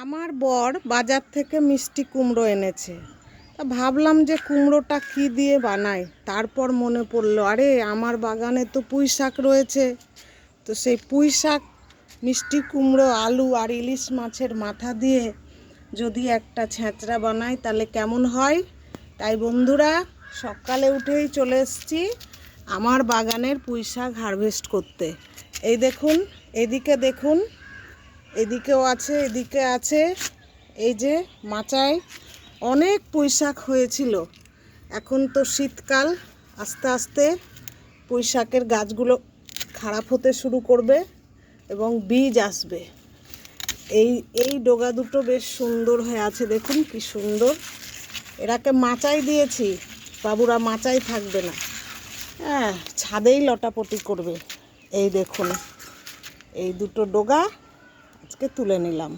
আমার বর বাজার থেকে মিষ্টি কুমড়ো এনেছে। তা ভাবলাম যে কুমড়োটা কি দিয়ে বানাই? তারপর মনে পড়ল, আরে আমার বাগানে তো পুঁই শাক রয়েছে। তো সেই পুঁই শাক, মিষ্টি কুমড়ো, আলু আর ইলিশ মাছের মাথা দিয়ে যদি একটা ছেঁচড়া বানাই তাহলে কেমন হয়? তাই বন্ধুরা, সকালে উঠেই চলে এসেছি আমার বাগানের পুঁই শাক হারভেস্ট করতে। এই দেখুন, এদিকে দেখুন এদিকেও আছে, এদিকে আছে। এই যে মাচায় অনেক পুঁইশাক হয়েছিল। এখন তো শীতকাল, আস্তে আস্তে পুঁইশাকের গাছগুলো খারাপ হতে শুরু করবে এবং বীজ আসবে। এই এই ডোগা দুটো বেশ সুন্দর হয়ে আছে, দেখুন কি সুন্দর। এরাকে মাচাই দিয়েছি। বাবুরা মাচাই থাকবে না। হ্যাঁ ছাদেই লটাপটি করবে। এই দেখুন, এই দুটো ডগা। তুলে নিলাম।